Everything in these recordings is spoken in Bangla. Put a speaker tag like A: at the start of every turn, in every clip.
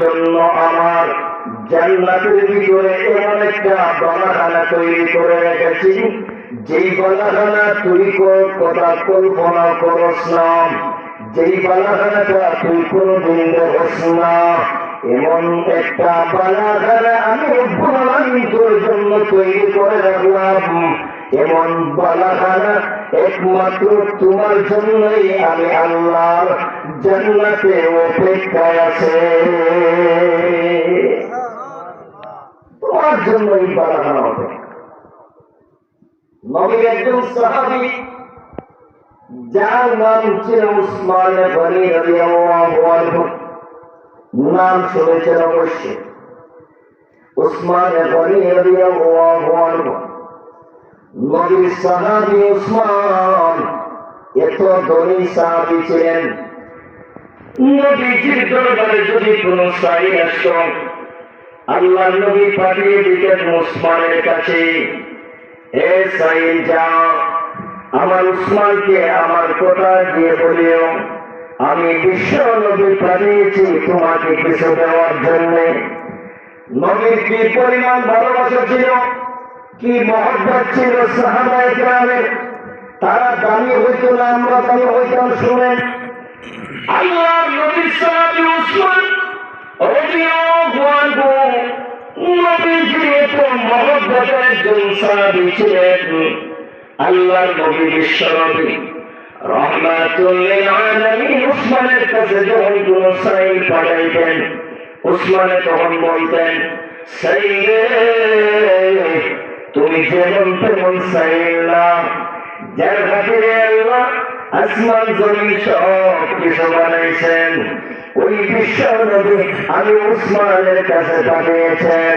A: জন্য আমার এমন একটা তৈরি করে রেখেছি, যেই তুই কোন কথা কল্পনা করস না। যেই তুই কোনদিন দেখস না। এমন একটা বালাখানা আমি তোর জন্য তৈরি করে রাখলাম। এমন বালাখানা একমাত্র তোমার জন্যই আমি আল্লাহ জান্নাতে অপেক্ষায় আছে। তোমার জন্যই বালাখানা অপেক্ষা নবীর একজন সাহাবি, যার নাম ছিল উসমান নাম শুনেছেন অবশ্যই। উসমান গনি রাদিয়াল্লাহু আনহু। নবীর সাহাবি উসমান এত ধনী সাহাবি ছিলেন। নবীজির দরবারে যদি কোন সাই আসত আল্লাহ নবী পাঠিয়ে দিতেন উসমানের কাছে, এ আমার উসমানকে আমার কথা দিয়ে বলিও, আমি বিশ্ব নবী পাঠিয়েছি তোমাকে কিছু দেওয়ার জন্য। নবীর কি পরিমাণ ভালোবাসা ছিল? কি মহব্বত ছিল সাহাবায়ে কেরামের? তারা দামি হইতো না, আমরা দামি হইতাম আলামিন উসমানের উসমানে তখন বলতেন তুমি যেমন তেমন যার খাতিরে আসমান জমিন সব কিছু বানাইছেন। ওই বিশ্ব নবী আমি উসমানের কাছে পাঠিয়েছেন।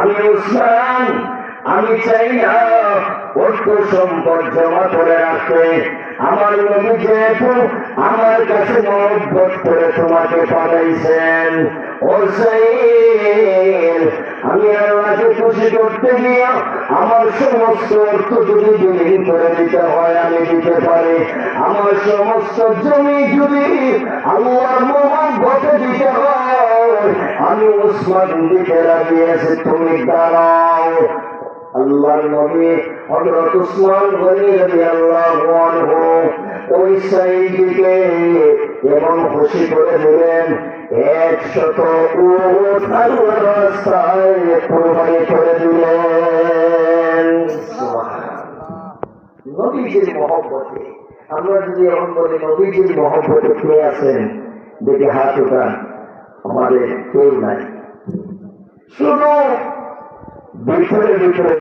A: আমি উসমান আমি চাই না অর্থ সম্পদ জমা করে রাখতে। আমার যেহেতু আমার কাছে মহব্বত করে তোমাকে পাঠাইছেন। আমি আল্লাহকে খুশি করতে গিয়ে আমার সমস্ত অর্থ যদি বিলীন করে দিতে হয়, আমি দিতে পারি। আমার সমস্ত জমি যদি আল্লাহর মহব্বতে দিতে হয়, আমি উসমান দিতে রাজি আছি, তুমি দাঁড়াও। আল্লাহর নবী হযরত উসমান গনি রাদিয়াল্লাহু আনহু, ওই সাইদিকে খুশি করে দিলেন উট রাস্তায় কোরবানি করে দিলেন। নবীজির মহব্বতে, আমরা যদি এখন বলি নবীজির মহব্বতে কে আছেন, দেখে হাত উঠান, আমাদের কেউ নাই। শুধু ভিতরে ভিতরে